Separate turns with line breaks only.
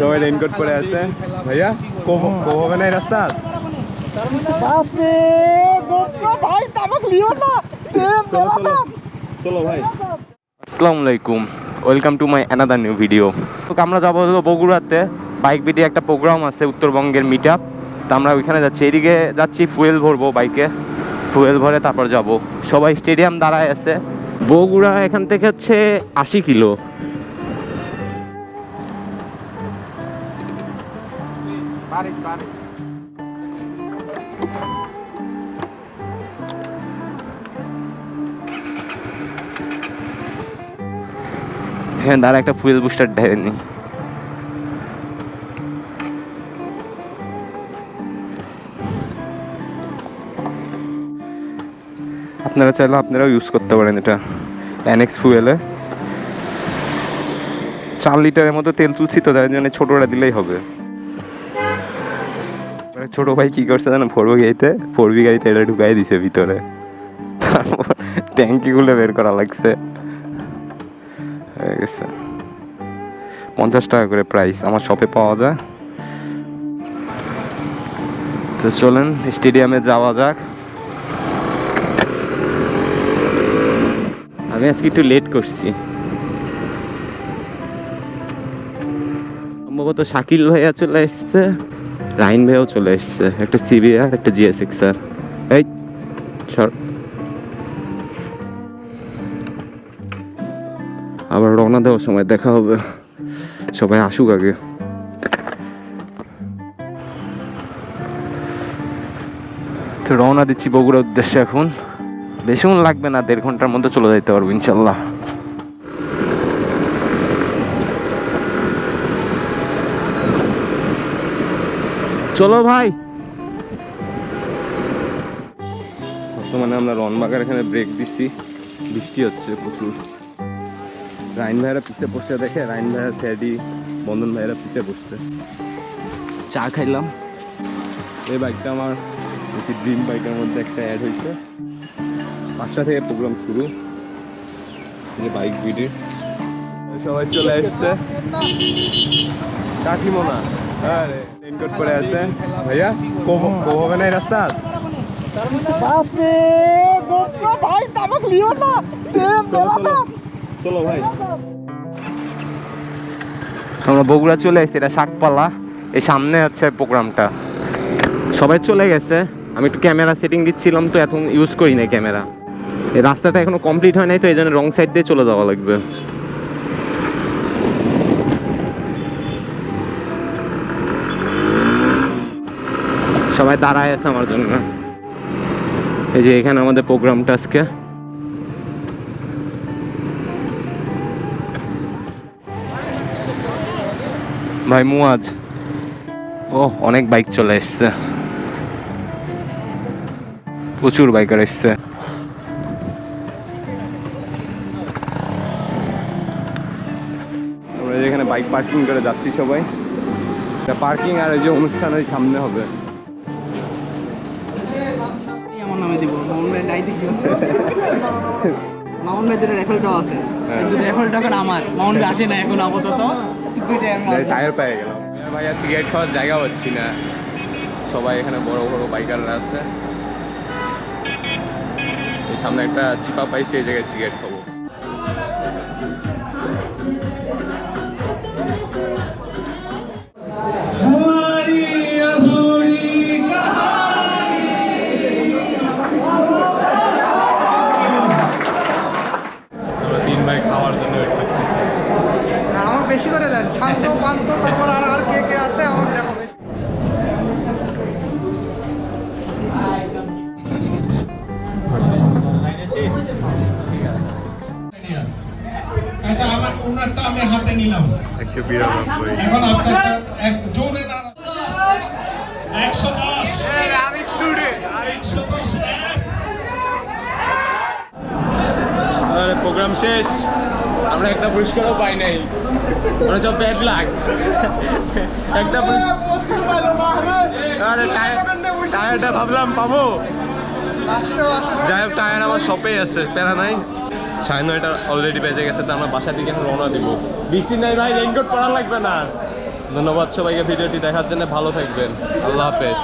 সবাই রেনকোট পরে আছে। ভাইয়া কো- কো হবে না এই রাস্তা।
বাপরে গোপ্র ভাই তামাক লিও না।
চলো ভাই।
আসসালামু আলাইকুম। Welcome to my another new video তো আমরা যাব হলো বগুড়াতে। বাইক বিটি একটা প্রোগ্রাম আছে উত্তরবঙ্গের মিট আপ তো আমরা ওইখানে যাচ্ছি। এদিকে যাচ্ছি ফুয়েল ভরবো বাইকে ফুয়েল ভরে তারপর যাব। সবাই স্টেডিয়াম দাঁড়ায় আছে। বগুড়া এখান থেকে হচ্ছে আশি কিলো। হ্যাঁ একটা ফুয়েল বুস্টার ঢেলে নি। আপনারা চাইলে আপনারাও ইউজ করতে পারেন এটা। অ্যানেক্স ফুয়েলে চার লিটারের মতো তেল তুলছি তো তাই জন্য ছোটোটা দিলেই হবে। ছোট ভাই কি করছে জানো? ফোর গাড়িতে। ফোর বি গাড়িতে, এটা ঢুকাই দিছে ভিতরে। তারপর ট্যাঙ্কিগুলো বের করা লাগছে। হয়ে গেছে। পঞ্চাশ টাকা করে প্রাইস আমার শপে পাওয়া যায়। তো চলেন স্টেডিয়ামে যাওয়া যাক। আমি আজকে একটু লেট করছি। সম্ভবত শাকিল ভাইয়া চলে এসছে। রাইন ভাইয়াও চলে এসছে। একটা সিবিআর একটা জিএসএক্স স্যার। এই আবার রওনা দেওয়ার সময় দেখা হবে। সবাই আসুক আগে। তো রওনা দিচ্ছি বগুড়ার উদ্দেশ্যে এখন। বেশিক্ষণ লাগবে না, দেড় ঘণ্টার মধ্যে চলে যেতে পারব, ইনশাল্লাহ। চলো ভাই। বর্তমানে আমরা রনবাগার এখানে ব্রেক দিচ্ছি। বৃষ্টি হচ্ছে প্রচুর। রাইন ভাইয়েরা পিছিয়ে বসছে দেখে, রাইন ভাইয়া স্যাডি, বন্ধন ভাইয়েরা পিছিয়ে বসছে চা খাইলাম। এই বাইকটা আমার, একটি ড্রিম বাইকের মধ্যে একটা অ্যাড হয়েছে। পাঁচটা থেকে প্রোগ্রাম শুরু। যে বাইক ভিডিও সবাই চলে এসছে কাকিমোনা। হ্যাঁ রেনকোট পরে আছে। ভাইয়া কো কো হবে না এই রাস্তা
বাপরে গোপ্র ভাই তামাক লিও না।
চলো ভাই।
আমরা বগুড়া চলে এসেছি এটা শাকপালা। এই সামনে আছে প্রোগ্রামটা। সবাই চলে গেছে। আমি একটু ক্যামেরা সেটিং দিচ্ছিলাম তো এখন ইউজ করি না ক্যামেরা। এই রাস্তাটা এখনও কমপ্লিট হয় নাই তো এই জন্য রং সাইড দিয়ে চলে যাওয়া লাগবে। সবাই দাঁড়ায় আছে আমার জন্য। এই যে এখানে আমাদের প্রোগ্রামটা আজকে। ভাই, মুয়াজ। ও, অনেক বাইক চলে এসছে। প্রচুর বাইকার এসছে।
আমরা যেখানে বাইক পার্কিং করে যাচ্ছি সবাই। পার্কিং আর এই যে অনুষ্ঠান ওই সামনে হবে।
নামে দিব মামুন ভাই নাই দেখি মামুন ভাই দুটো আছে।
হ্যাঁ।
দুটো রেফারেলটা এখন আমার। মামুন ভাই আসে না এখন আপাতত।
টায়ার পেয়ে গেলাম। ভাইয়া সিগারেট খাওয়ার জায়গা হচ্ছি না। সবাই এখানে বড় বড় বাইকাররা আছে। সামনে একটা চিপা পাইছি এই জায়গায় সিগারেট খাব।
বেশি করে নেন শান্ত পান্ত তারপর আর আর কে কে আছে? আমার দেখো
আচ্ছা আমার ওনারটা আমি হাতে নিলাম।
একশো বিরানব্বই।
এখন আপনারটা এক জোরে না একশো দশ। একশো দশ
প্রোগ্রাম শেষ। আমরা একটা পুরস্কারও পাই নাই। মানে সব ব্যাড লাগ একটা টায়ারটা ভাবলাম পাবো। যাই হোক টায়ার আমার শপেই আছে, প্যারা নাই। সাড়ে নয়টা অলরেডি বেজে গেছে, তো আমরা বাসা দিকে রওনা দিব। বৃষ্টি নাই ভাই রেইনকোট পরা লাগবে না। ধন্যবাদ সবাইকে ভিডিওটি দেখার জন্য, ভালো থাকবেন। আল্লাহ হাফেজ।